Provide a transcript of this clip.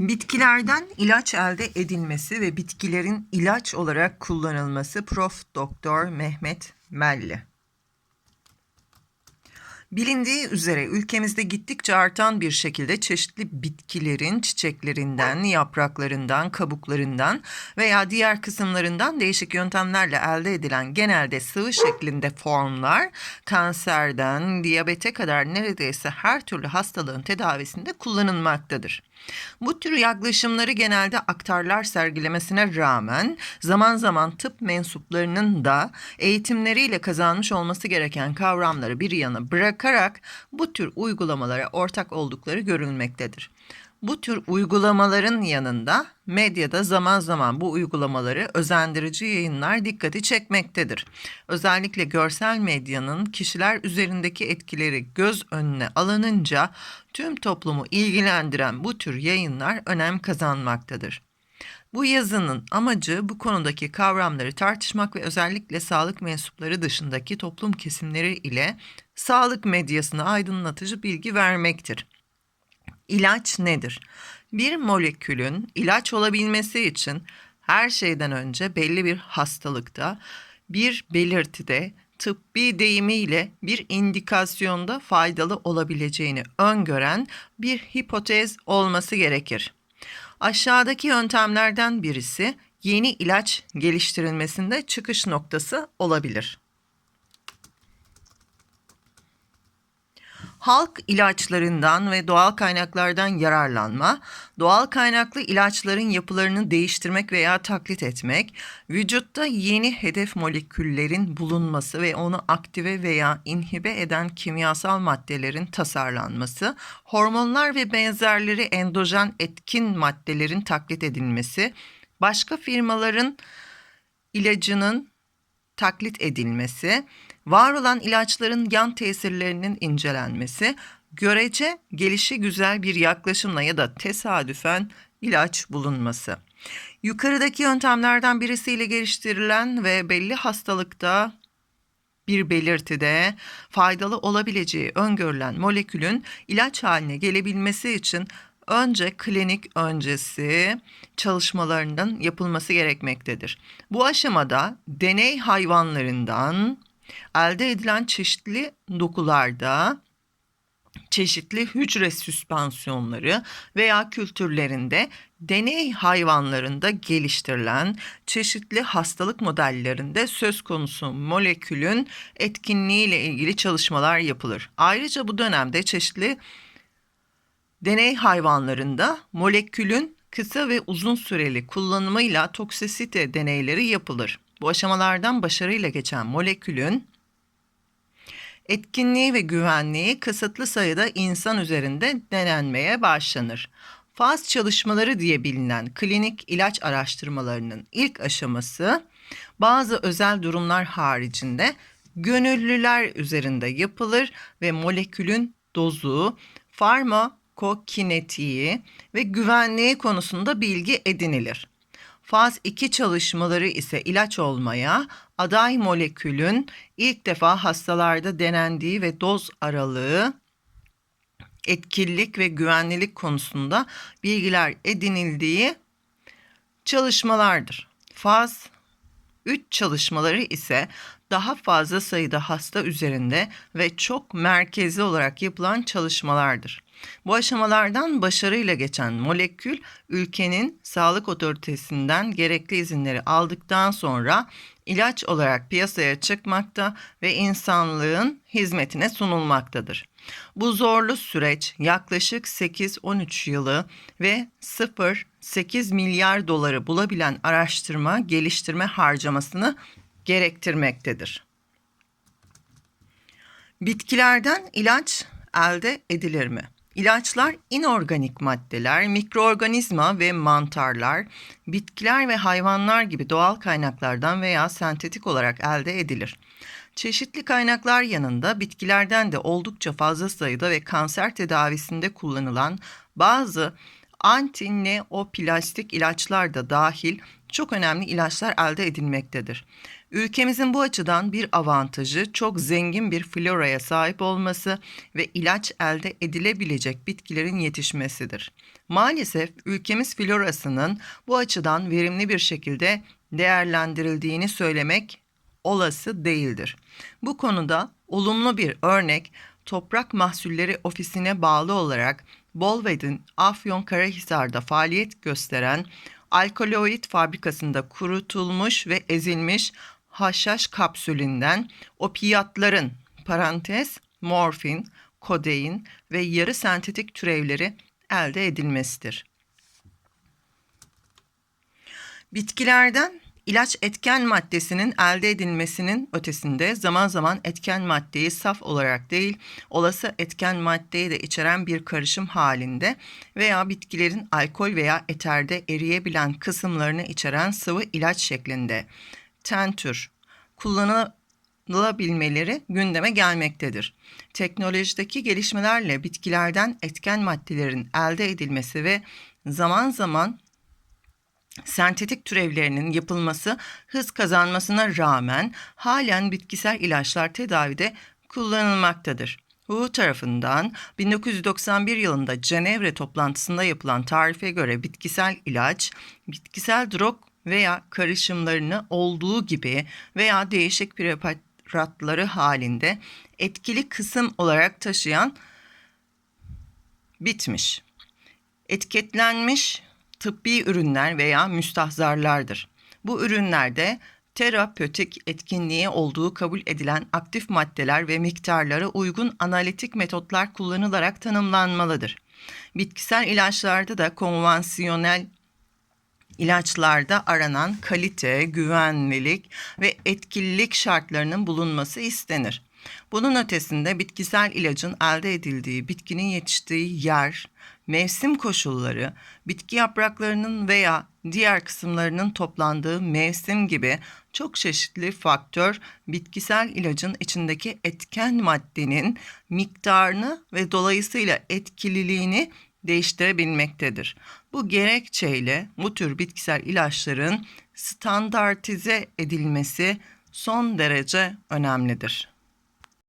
Bitkilerden ilaç elde edilmesi ve bitkilerin ilaç olarak kullanılması Prof. Doktor Mehmet Melli. Bilindiği üzere ülkemizde gittikçe artan bir şekilde çeşitli bitkilerin çiçeklerinden, yapraklarından, kabuklarından veya diğer kısımlarından değişik yöntemlerle elde edilen genelde sıvı şeklinde formlar kanserden diyabete kadar neredeyse her türlü hastalığın tedavisinde kullanılmaktadır. Bu tür yaklaşımları genelde aktarlar sergilemesine rağmen zaman zaman tıp mensuplarının da eğitimleriyle kazanmış olması gereken kavramları bir yana bırakarak bu tür uygulamalara ortak oldukları görülmektedir. Bu tür uygulamaların yanında medyada zaman zaman bu uygulamaları özendirici yayınlar dikkati çekmektedir. Özellikle görsel medyanın kişiler üzerindeki etkileri göz önüne alınınca tüm toplumu ilgilendiren bu tür yayınlar önem kazanmaktadır. Bu yazının amacı bu konudaki kavramları tartışmak ve özellikle sağlık mensupları dışındaki toplum kesimleri ile sağlık medyasına aydınlatıcı bilgi vermektir. İlaç nedir? Bir molekülün ilaç olabilmesi için her şeyden önce belli bir hastalıkta, bir belirtide, tıbbi deyimiyle bir indikasyonda faydalı olabileceğini öngören bir hipotez olması gerekir. Aşağıdaki yöntemlerden birisi yeni ilaç geliştirilmesinde çıkış noktası olabilir. Halk ilaçlarından ve doğal kaynaklardan yararlanma, doğal kaynaklı ilaçların yapılarını değiştirmek veya taklit etmek, vücutta yeni hedef moleküllerin bulunması ve onu aktive veya inhibe eden kimyasal maddelerin tasarlanması, hormonlar ve benzerleri endojen etkin maddelerin taklit edilmesi, başka firmaların ilacının taklit edilmesi, var olan ilaçların yan tesirlerinin incelenmesi, görece gelişi güzel bir yaklaşımla ya da tesadüfen ilaç bulunması. Yukarıdaki yöntemlerden birisiyle geliştirilen ve belli hastalıkta bir belirtide faydalı olabileceği öngörülen molekülün ilaç haline gelebilmesi için önce klinik öncesi çalışmalarının yapılması gerekmektedir. Bu aşamada deney hayvanlarından elde edilen çeşitli dokularda çeşitli hücre süspansiyonları veya kültürlerinde deney hayvanlarında geliştirilen çeşitli hastalık modellerinde söz konusu molekülün etkinliği ile ilgili çalışmalar yapılır. Ayrıca bu dönemde çeşitli deney hayvanlarında molekülün kısa ve uzun süreli kullanımıyla toksisite deneyleri yapılır. Bu aşamalardan başarıyla geçen molekülün etkinliği ve güvenliği kısıtlı sayıda insan üzerinde denenmeye başlanır. Faz çalışmaları diye bilinen klinik ilaç araştırmalarının ilk aşaması bazı özel durumlar haricinde gönüllüler üzerinde yapılır ve molekülün dozu, farmakokinetiği ve güvenliği konusunda bilgi edinilir. Faz 2 çalışmaları ise ilaç olmaya, aday molekülün ilk defa hastalarda denendiği ve doz aralığı, etkinlik ve güvenlilik konusunda bilgiler edinildiği çalışmalardır. Faz 3 çalışmaları ise daha fazla sayıda hasta üzerinde ve çok merkezli olarak yapılan çalışmalardır. Bu aşamalardan başarıyla geçen molekül ülkenin sağlık otoritesinden gerekli izinleri aldıktan sonra ilaç olarak piyasaya çıkmakta ve insanlığın hizmetine sunulmaktadır. Bu zorlu süreç yaklaşık 8-13 yılı ve 0-8 milyar doları bulabilen araştırma geliştirme harcamasını gerektirmektedir. Bitkilerden ilaç elde edilir mi? İlaçlar inorganik maddeler, mikroorganizma ve mantarlar, bitkiler ve hayvanlar gibi doğal kaynaklardan veya sentetik olarak elde edilir. Çeşitli kaynaklar yanında bitkilerden de oldukça fazla sayıda ve kanser tedavisinde kullanılan bazı antineoplastik ilaçlar da dahil çok önemli ilaçlar elde edilmektedir. Ülkemizin bu açıdan bir avantajı çok zengin bir floraya sahip olması ve ilaç elde edilebilecek bitkilerin yetişmesidir. Maalesef ülkemiz florasının bu açıdan verimli bir şekilde değerlendirildiğini söylemek olası değildir. Bu konuda olumlu bir örnek Toprak Mahsulleri Ofisi'ne bağlı olarak Bolved'in Afyonkarahisar'da faaliyet gösteren alkaloid fabrikasında kurutulmuş ve ezilmiş haşhaş kapsülünden opiyatların parantez morfin, kodein ve yarı sentetik türevleri elde edilmesidir. Bitkilerden ilaç etken maddesinin elde edilmesinin ötesinde zaman zaman etken maddeyi saf olarak değil, olası etken maddeyi de içeren bir karışım halinde veya bitkilerin alkol veya eterde eriyebilen kısımlarını içeren sıvı ilaç şeklinde tentür kullanılabilmeleri gündeme gelmektedir. Teknolojideki gelişmelerle bitkilerden etken maddelerin elde edilmesi ve zaman zaman sentetik türevlerinin yapılması hız kazanmasına rağmen halen bitkisel ilaçlar tedavide kullanılmaktadır. WHO tarafından 1991 yılında Cenevre toplantısında yapılan tarife göre bitkisel ilaç, bitkisel drog veya karışımlarını olduğu gibi veya değişik preparatları halinde etkili kısım olarak taşıyan bitmiş, etiketlenmiş tıbbi ürünler veya müstahzarlardır. Bu ürünlerde terapötik etkinliği olduğu kabul edilen aktif maddeler ve miktarlara uygun analitik metotlar kullanılarak tanımlanmalıdır. Bitkisel ilaçlarda da konvansiyonel ilaçlarda aranan kalite, güvenlilik ve etkililik şartlarının bulunması istenir. Bunun ötesinde bitkisel ilacın elde edildiği, bitkinin yetiştiği yer, mevsim koşulları, bitki yapraklarının veya diğer kısımlarının toplandığı mevsim gibi çok çeşitli faktör bitkisel ilacın içindeki etken maddenin miktarını ve dolayısıyla etkililiğini değiştirebilmektedir. Bu gerekçeyle bu tür bitkisel ilaçların standartize edilmesi son derece önemlidir.